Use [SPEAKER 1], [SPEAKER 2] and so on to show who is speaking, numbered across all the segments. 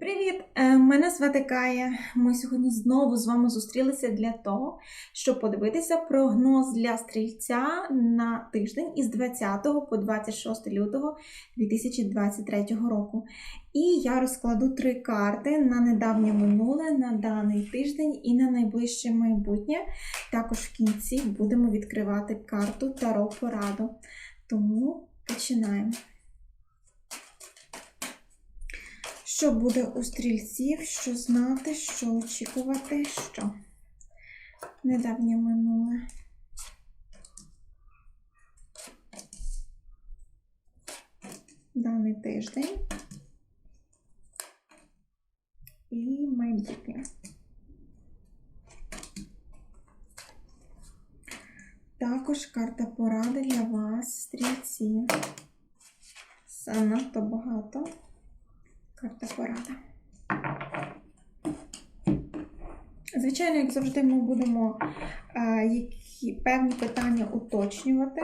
[SPEAKER 1] Привіт! Е, Мене звати Кая. Ми сьогодні знову з вами зустрілися для того, щоб подивитися прогноз для стрільця на тиждень із 20 по 26 лютого 2023 року. І я розкладу три карти на недавнє минуле, на даний тиждень і на найближче майбутнє. Також в кінці будемо відкривати карту Таро Пораду. Тому починаємо. Що буде у стрільців, що знати, що очікувати, що недавнє минуле. Даний тиждень і майбутнє. Також карта поради для вас, стрільці. Занадто багато. Карта порада. Звичайно, як завжди, ми будемо е, які певні питання уточнювати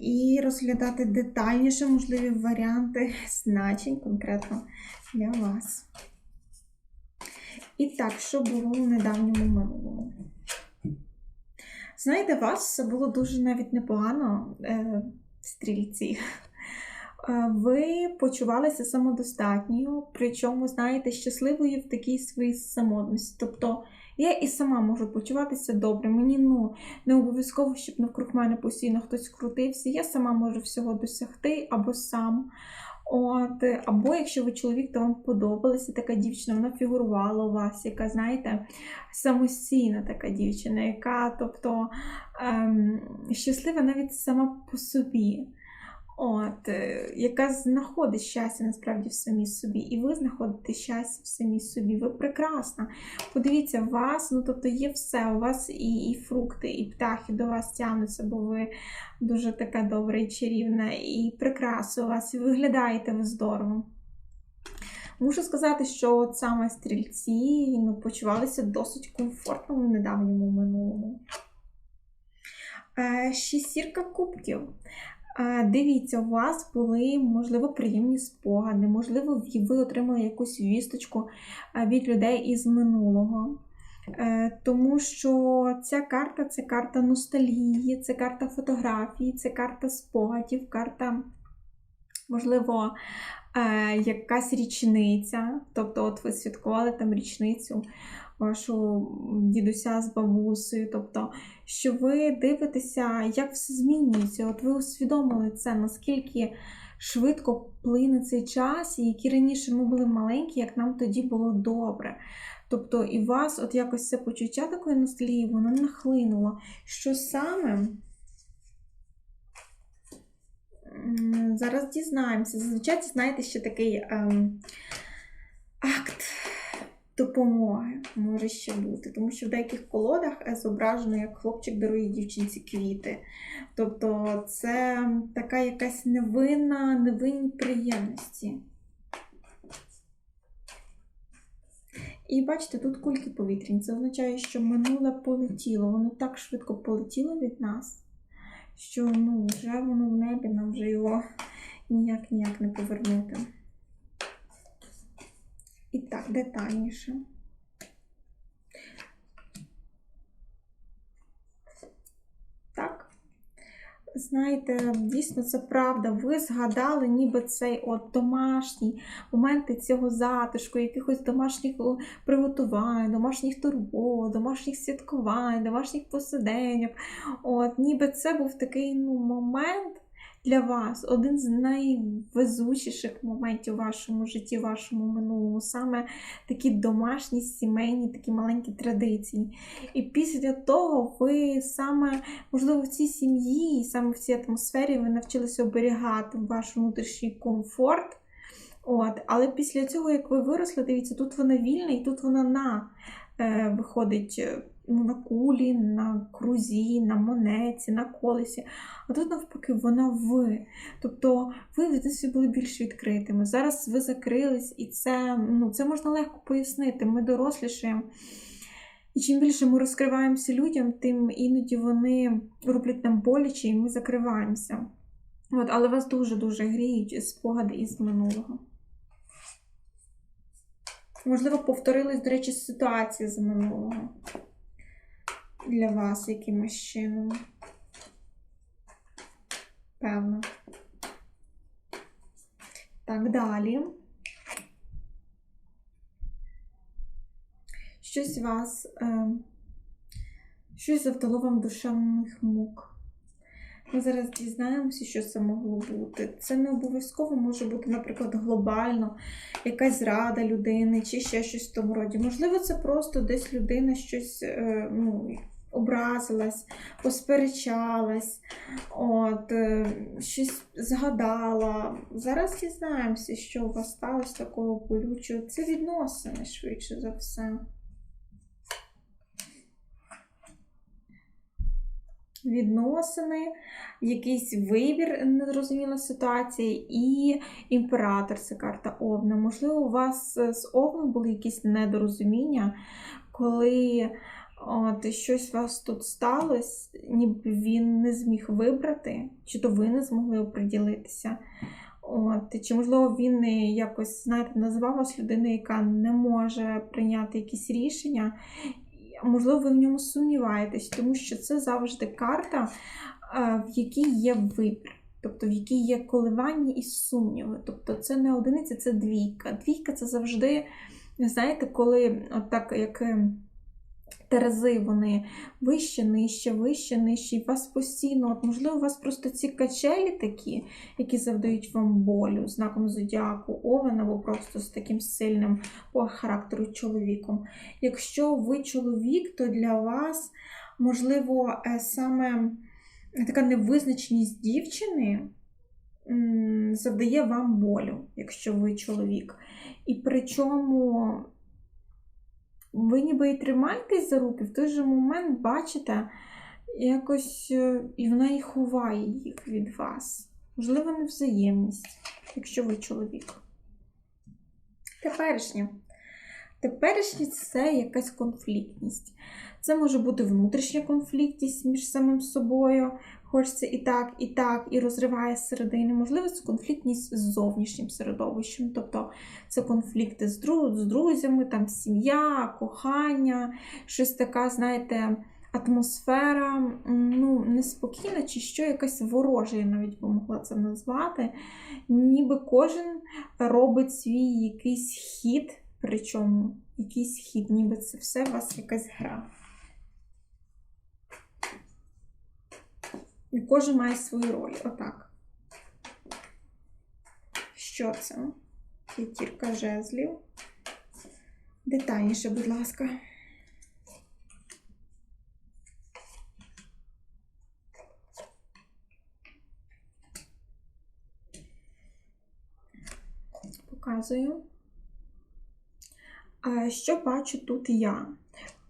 [SPEAKER 1] і розглядати детальніше можливі варіанти значень конкретно для вас. І так, що було у недавньому минулому? Знаєте, вас було дуже навіть непогано, е, стрільці. Ви почувалися самодостатньою, причому, знаєте, щасливою в такій своїй самотності. Тобто я і сама можу почуватися добре. Мені ну, не обов'язково, щоб навкруг мене постійно хтось крутився. Я сама можу всього досягти або сам. От, Або якщо ви чоловік, то вам подобалася така дівчина, вона фігурувала у вас, яка, знаєте, самостійна така дівчина, яка, тобто, ем, щаслива навіть сама по собі. От, е, яка знаходить щастя насправді в самій собі, і ви знаходите щастя в самій собі. Ви прекрасна. Подивіться, у вас, ну тобто є все, у вас і, і фрукти, і птахи до вас тягнуться, бо ви дуже така добра і чарівна, і прикраси у вас, і виглядаєте ви здорово. Мушу сказати, що от саме стрільці ну, почувалися досить комфортно в недавньому минулому. Е, Шістірка кубків. Дивіться, у вас були, можливо, приємні спогади, можливо, ви отримали якусь вісточку від людей із минулого. Е, Тому що ця карта це карта ностальгії, це карта фотографії, це карта спогадів, карта, можливо, е, якась річниця. Тобто, от ви святкували там річницю вашого дідуся з бабусею. Тобто, що ви дивитеся, як все змінюється. От ви усвідомили це, наскільки швидко плине цей час, і які раніше ми були маленькі, як нам тоді було добре. Тобто, і вас, от якось це почуття такої ностальгії, воно нахлинуло. Що саме? Зараз дізнаємося. Зазвичай, це, знаєте, ще такий ем, акт допомоги може ще бути. Тому що в деяких колодах е, зображено, як хлопчик дарує дівчинці квіти. Тобто це така якась невинна, невинні приємності. І бачите, тут кульки повітряні. Це означає, що минуле полетіло. Воно так швидко полетіло від нас, що ну, вже воно в небі, нам вже його ніяк ніяк не повернути. І так, детальніше. Так. Знаєте, дійсно це правда. Ви згадали, ніби цей от домашній моменти цього затишку, якихось домашніх приготувань, домашніх турбот, домашніх святкувань, домашніх посиденьок. От, ніби це був такий ну, момент для вас, один з найвезучіших моментів у вашому житті, в вашому минулому, саме такі домашні, сімейні, такі маленькі традиції. І після того ви саме, можливо, в цій сім'ї, саме в цій атмосфері ви навчилися оберігати ваш внутрішній комфорт. От, Але після цього, як ви виросли, дивіться, тут вона вільна і тут вона на е, виходить е, ну, на кулі, на крузі, на монеті, на колесі. А тут, навпаки, вона ви. Тобто ви в дитинстві були більш відкритими. Зараз ви закрились, і це, ну, це можна легко пояснити. Ми дорослішаємо. І чим більше ми розкриваємося людям, тим іноді вони роблять нам боляче, і ми закриваємося. От, але вас дуже-дуже гріють спогади із минулого. Можливо, повторились, до речі, ситуації з минулого для вас якимось чином. Певно. Так, далі. Щось вас, е, щось завдало вам душевних мук. Ми зараз дізнаємося, що це могло бути. Це не обов'язково може бути, наприклад, глобально, якась зрада людини чи ще щось в тому роді. Можливо, це просто десь людина щось е, ну, образилась, посперечалась, от, е, щось згадала. Зараз дізнаємося, що у вас сталося такого болючого. Це відносини, швидше за все. Відносини, якийсь вибір, незрозуміла ситуація, і імператор це карта Овна. Можливо, у вас з Овном були якісь недорозуміння, коли от, щось у вас тут сталося, ніби він не зміг вибрати, чи то ви не змогли оприділитися. От, Чи, можливо, він якось, знаєте, назвав вас людиною, яка не може прийняти якісь рішення. Можливо, ви в ньому сумніваєтесь, тому що це завжди карта, в якій є вибір, тобто в якій є коливання і сумніви. Тобто це не одиниця, це двійка. Двійка це завжди, знаєте, коли отак, як терези, вони вище, нижче, вище, нижче, і вас постійно, от, можливо, у вас просто ці качелі такі, які завдають вам болю, знаком зодіаку, овен або просто з таким сильним по характеру чоловіком. Якщо ви чоловік, то для вас, можливо, е, саме така невизначеність дівчини. Завдає вам болю, якщо ви чоловік. І причому ви ніби і тримаєтесь за руки, в той же момент бачите, якось е, і вона і ховає їх від вас. Можливо, невзаємність, якщо ви чоловік. Теперішнє. Теперішнє це якась конфліктність. Це може бути внутрішня конфліктність між самим собою, хочеться і так, і так, і розриває середини. Можливо, це конфліктність з зовнішнім середовищем, тобто це конфлікти з, друз, з друзями, там сім'я, кохання, щось така, знаєте, атмосфера ну, неспокійна, чи що якась ворожа, я навіть би могла це назвати. Ніби кожен робить свій якийсь хід, причому якийсь хід, ніби це все у вас якась гра. І кожен має свою роль. Отак. Що це? П'ятірка жезлів. Детальніше, будь ласка. Показую. Що бачу тут я?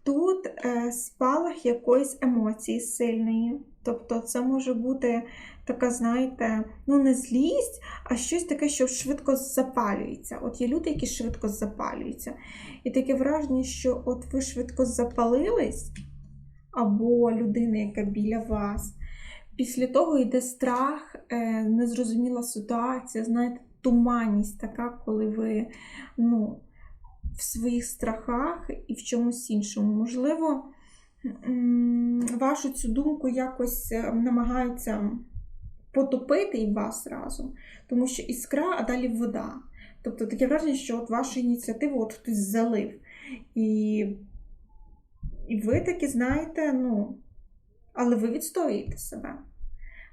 [SPEAKER 1] Тут е, спалах якоїсь емоції сильної. Тобто це може бути така, знаєте, ну не злість, а щось таке, що швидко запалюється. От є люди, які швидко запалюються. І таке враження, що от ви швидко запалились, або людина, яка біля вас. Після того йде страх, е, незрозуміла ситуація, знаєте, туманність така, коли ви ну, в своїх страхах і в чомусь іншому. Можливо вашу цю думку якось е, намагаються потопити і вас разом, тому що іскра, а далі вода. Тобто таке враження, що от вашу ініціативу от хтось залив. І і ви таки знаєте, ну, але ви відстоюєте себе.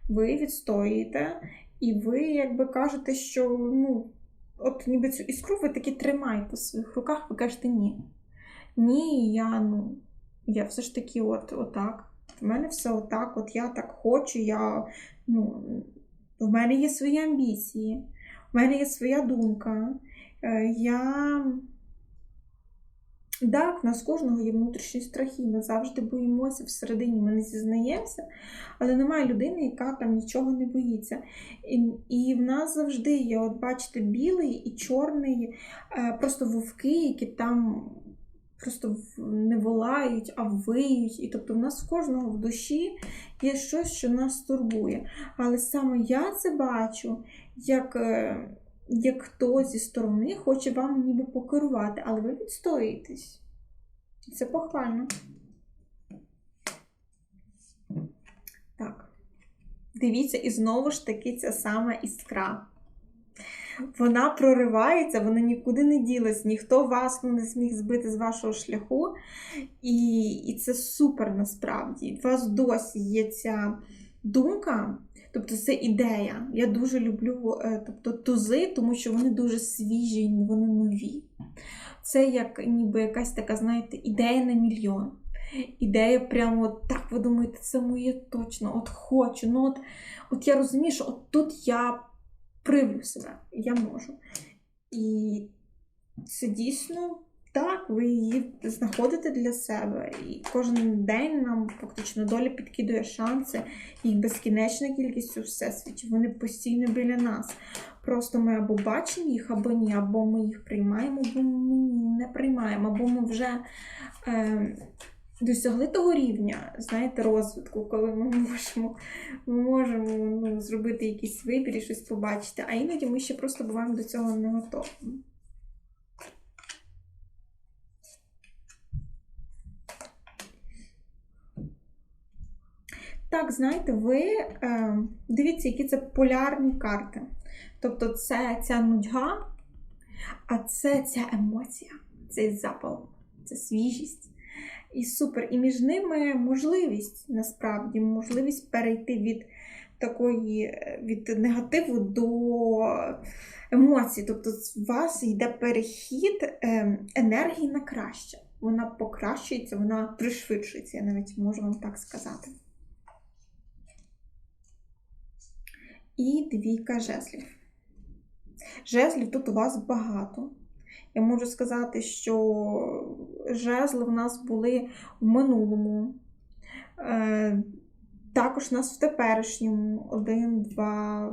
[SPEAKER 1] Ви відстоюєте, і ви якби кажете, що ну, от ніби цю іскру ви таки тримаєте в своїх руках, ви кажете ні. Ні, я ну, я все ж таки от, отак. В мене все отак, от я так хочу, я, ну, в мене є свої амбіції, в мене є своя думка. Е, я. Так, в нас кожного є внутрішні страхи, ми завжди боїмося всередині, ми не зізнаємося, але немає людини, яка там нічого не боїться. І і в нас завжди є, от бачите, білий і чорний, е, просто вовки, які там просто не волають, а виють. І тобто в нас в кожного в душі є щось, що нас турбує. Але саме я це бачу як е, як хтось зі сторони хоче вам ніби покерувати, але ви відстоїтесь. Це похвально. Так. Дивіться, і знову ж таки ця сама іскра. Вона проривається, вона нікуди не ділась, ніхто вас ну, не зміг збити з вашого шляху. І, і це супер насправді. У вас досі є ця думка, тобто це ідея. Я дуже люблю е, тобто, тузи, тому що вони дуже свіжі, вони нові. Це як ніби якась така, знаєте, ідея на мільйон. Ідея прямо от так, ви думаєте, це моє точно, от хочу. Ну от, от я розумію, що от тут я привлю себе, я можу. І це дійсно так, ви її знаходите для себе. І кожен день нам фактично доля підкидує шанси, їх безкінечна кількість у всесвіті. Вони постійно біля нас. Просто ми або бачимо їх, або ні, або ми їх приймаємо, або ми не приймаємо, або ми вже. Е, Досягли того рівня, знаєте, розвитку, коли ми можемо ми можемо ну, зробити якийсь вибір і щось побачити, а іноді ми ще просто буваємо до цього не готові. Так, знаєте, ви е, дивіться, які це полярні карти. Тобто, це ця нудьга, а це ця емоція, цей запал, це свіжість. І супер. І між ними можливість насправді, можливість перейти від такої від негативу до емоцій. Тобто, у вас йде перехід ем, енергії на краще. Вона покращується, вона пришвидшується, я навіть можу вам так сказати. І двійка жезлів. Жезлів тут у вас багато. Я можу сказати, що жезли в нас були в минулому. Е, також у нас в теперішньому один, два,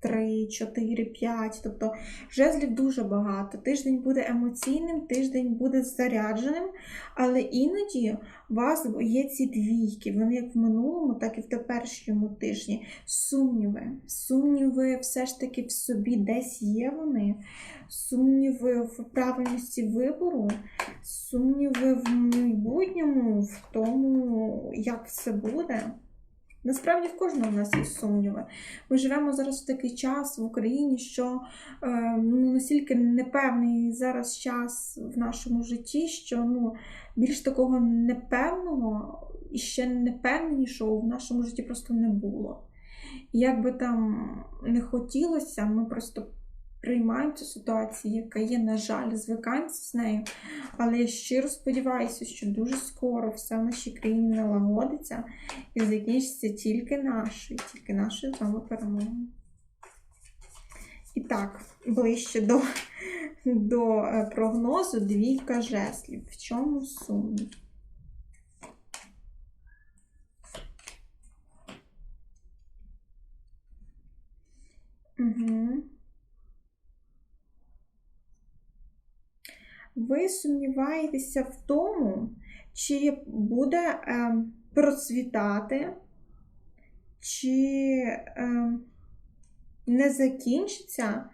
[SPEAKER 1] три, чотири, п'ять. Тобто жезлів дуже багато. Тиждень буде емоційним, тиждень буде зарядженим, але іноді у вас є ці двійки. Вони як в минулому, так і в теперішньому тижні. Сумніви. Сумніви все ж таки в собі десь є вони. Сумніви в правильності вибору, сумніви в майбутньому, в тому, як все буде. Насправді в кожного в нас є сумніви. Ми живемо зараз в такий час в Україні, що е, ну, настільки непевний зараз час в нашому житті, що ну, більш такого непевного і ще непевнішого в нашому житті просто не було. І як би там не хотілося, ми просто приймаємо цю ситуацію, яка є, на жаль, звикаємося з нею. Але я щиро сподіваюся, що дуже скоро все в нашій країні налагодиться і закінчиться тільки нашою, тільки нашою з вами перемогою. І так, ближче до, до е, прогнозу двійка жеслів. В чому сумнів? Ви сумніваєтеся в тому, чи буде е, процвітати, чи е, не закінчиться,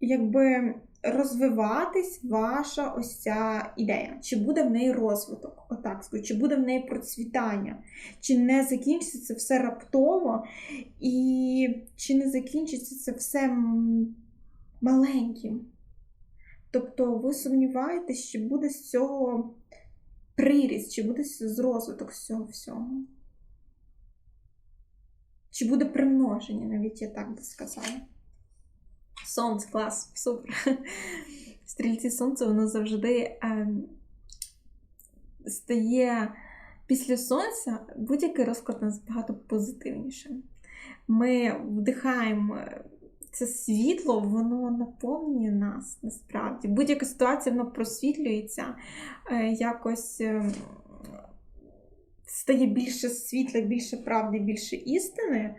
[SPEAKER 1] якби розвиватись ваша ось ця ідея, чи буде в неї розвиток, отак скажу, чи буде в неї процвітання, чи не закінчиться це все раптово, і чи не закінчиться це все маленьким. Тобто ви сумніваєтесь, чи буде з цього приріст, чи буде з розвиток з цього всього? Чи буде примноження, навіть я так би сказала. Сонце, клас, супер. Стрільці сонця, воно завжди е, стає після сонця будь-який розклад нас багато позитивнішим. Ми вдихаємо це світло, воно наповнює нас насправді. Будь-яка ситуація воно просвітлюється, е, якось ем, стає більше світла, більше правди, більше істини.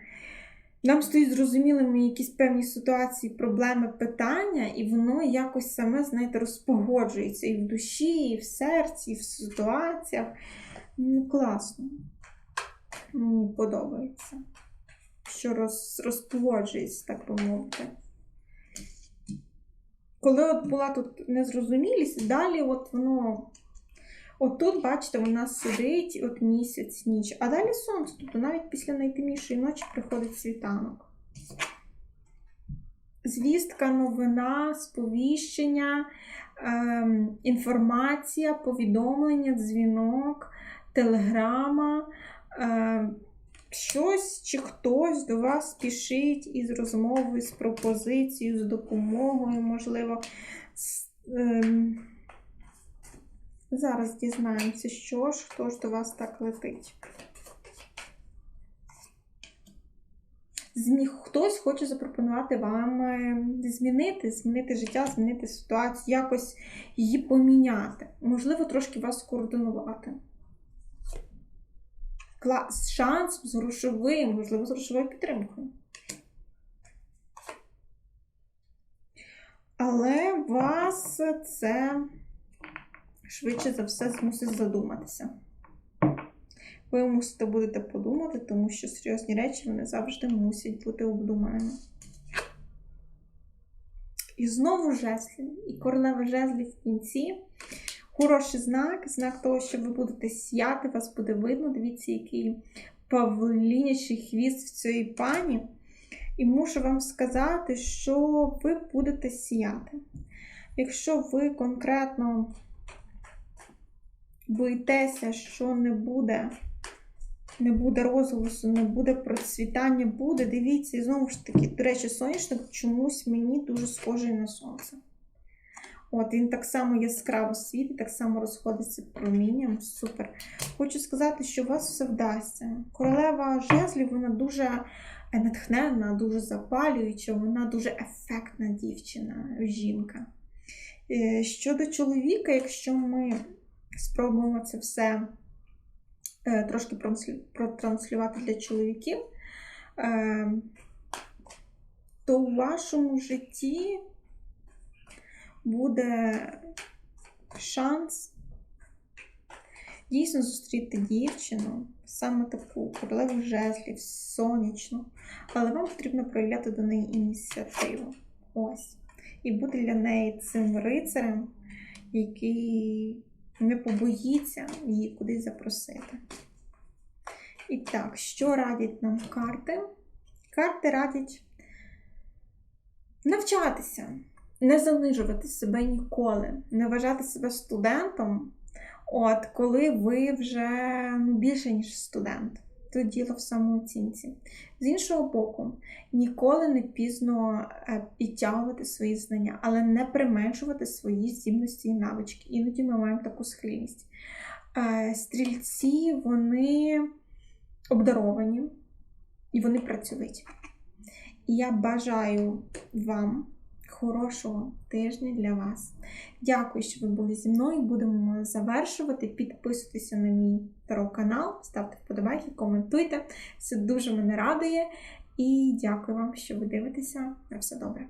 [SPEAKER 1] Нам стають зрозумілими якісь певні ситуації, проблеми, питання, і воно якось саме, знаєте, розпогоджується і в душі, і в серці, і в ситуаціях. Ну, Класно. Мені подобається. Що роз, розплоджується, так би мовити. Коли от була тут незрозумілість, далі от воно. От тут, бачите, нас сидить от місяць, ніч, а далі сонце. Тобто навіть після найтемнішої ночі приходить світанок. Звістка, новина, сповіщення, ем, інформація, повідомлення, дзвінок, телеграма. Ем, щось чи хтось до вас спішить із розмовою, з пропозицією, з допомогою, можливо. З, ем, Зараз дізнаємося, що ж, хто ж до вас так летить. Хтось хоче запропонувати вам е, змінити, змінити життя, змінити ситуацію, якось її поміняти. Можливо, трошки вас скоординувати. Клас, шанс з грошовим, можливо, з грошовою підтримкою. Але вас це швидше за все змусить задуматися. Ви мусите будете подумати, тому що серйозні речі вони завжди мусять бути обдуманими. І знову жезлів. І королева жезлів в кінці. Хороший знак, знак того, що ви будете сяти, вас буде видно. Дивіться, який павлінячий хвіст в цій пані. І мушу вам сказати, що ви будете сіяти. Якщо ви конкретно боїтеся, що не буде, не буде розголосу, не буде процвітання, буде, дивіться, і знову ж таки, до речі, сонячник чомусь мені дуже схожий на сонце. От, він так само яскраво світить, так само розходиться промінням. Супер. Хочу сказати, що у вас все вдасться. Королева жезлів, вона дуже натхненна, дуже запалююча, вона дуже ефектна дівчина, жінка. Е, Щодо чоловіка, якщо ми спробуємо це все е, трошки протранслювати для чоловіків, е, то у вашому житті буде шанс дійсно зустріти дівчину, саме таку королеву жезлів, сонячну, але вам потрібно проявляти до неї ініціативу. Ось. І бути для неї цим рицарем, який не побоїться її кудись запросити. І так, що радять нам карти? Карти радять навчатися, не занижувати себе ніколи, не вважати себе студентом, от коли ви вже ну, більше, ніж студент. Тут діло в самооцінці. З іншого боку, ніколи не пізно е, підтягувати свої знання, але не применшувати свої здібності і навички. Іноді ми маємо таку схильність. Е, Стрільці, вони обдаровані і вони працьовиті. І я бажаю вам хорошого тижня для вас. Дякую, що ви були зі мною. Будемо завершувати. Підписуйтеся на мій таро канал, ставте вподобайки, коментуйте. Це дуже мене радує. І дякую вам, що ви дивитеся. На все добре.